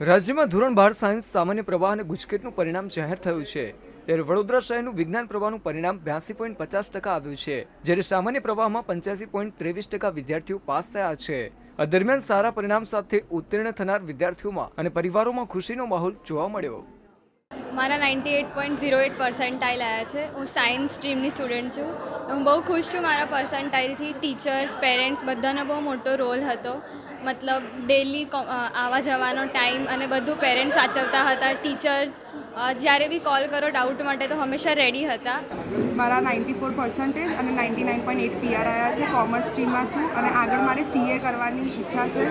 રાજ્યમાં ધોરણ બાર સાયન્સ, સામાન્ય પ્રવાહ અને ગુજકેટનું પરિણામ જાહેર થયું છે. ત્યારે વડોદરા શહેરનું વિજ્ઞાન પ્રવાહનું પરિણામ બ્યાસી પોઈન્ટ પચાસ ટકા આવ્યું છે. જ્યારે સામાન્ય પ્રવાહમાં પંચ્યાસી પોઈન્ટ ત્રેવીસ ટકા વિદ્યાર્થીઓ પાસ થયા છે. આ દરમિયાન સારા પરિણામ સાથે ઉત્તીર્ણ થનાર વિદ્યાર્થીઓમાં અને પરિવારોમાં ખુશીનો માહોલ જોવા મળ્યો. મારા ninety eight point zero eight percentile આવ્યા છે. હું સાયન્સ સ્ટ્રીમની સ્ટુડન્ટ છું. હું બહુ ખુશ છું મારા પર્સન્ટાઇલથી ટીચર્સ પેરેન્ટ્સ બધાનો બહુ મોટો રોલ હતો. મતલબ ડેલી આવવા જવાનો ટાઈમ અને બધું પેરેન્ટ્સ સાચવતા હતા. ટીચર્સ જ્યારે બી કોલ કરો ડાઉટ માટે તો હંમેશા રેડી હતા. મારા નાઇન્ટી ફોર પર્સન્ટેજ અને ninety nine point eight PR આવ્યા છે. કોમર્સ સ્ટ્રીમમાં છું અને આગળ મારે સીએ કરવાની ઈચ્છા છે.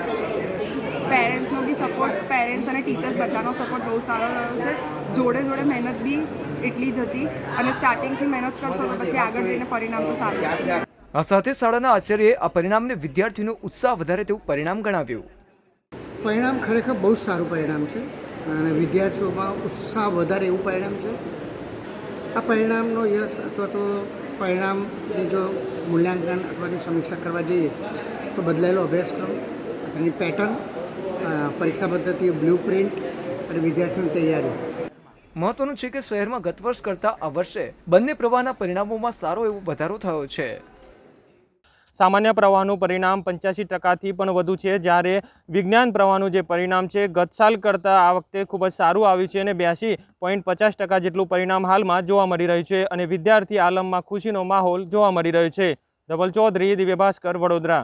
પેરેન્ટ્સનો બી સપોર્ટ પેરેન્ટ્સ અને ટીચર્સ બધાનો સપોર્ટ બહુ સારો રહ્યો છે. જોડે જોડે મહેનત બી એટલી જ હતી અને સ્ટાર્ટિંગથી મહેનત કરશો તો પછી આગળ જઈને પરિણામ તો સારું આવશે આ સાથે શાળાના આચાર્યએ આ પરિણામને વિદ્યાર્થીનો ઉત્સાહ વધારે તેવું પરિણામ ગણાવ્યું. પરિણામ ખરેખર બહુ જ સારું પરિણામ છે અને વિદ્યાર્થીઓમાં ઉત્સાહ વધારે એવું પરિણામ છે. આ પરિણામનો યશ અથવા તો પરિણામની જો મૂલ્યાંકન અથવાની સમીક્ષા કરવા જઈએ તો બદલાયેલો અભ્યાસક્રમ એની પેટર્ન પરીક્ષા પદ્ધતિ બ્લુ પ્રિન્ટ અને વિદ્યાર્થીઓની તૈયારી. મહત્વનું છે કે શહેરમાં ગત વર્ષ કરતાં આ વર્ષે બંને પ્રવાહના પરિણામોમાં સારો એવો વધારો થયો છે. સામાન્ય પ્રવાહનું પરિણામ પંચ્યાસી ટકાથી પણ વધુ છે. જ્યારે વિજ્ઞાન પ્રવાહનું જે પરિણામ છે ગત સાલ કરતાં આ વખતે ખૂબ જ સારું આવ્યું છે અને બ્યાસી પોઈન્ટ પચાસ ટકા જેટલું પરિણામ હાલમાં જોવા મળી રહ્યું છે અને વિદ્યાર્થી આલમમાં ખુશીનો માહોલ જોવા મળી રહ્યો છે. Dhaval Chaudhary Divya Bhaskar Vadodara.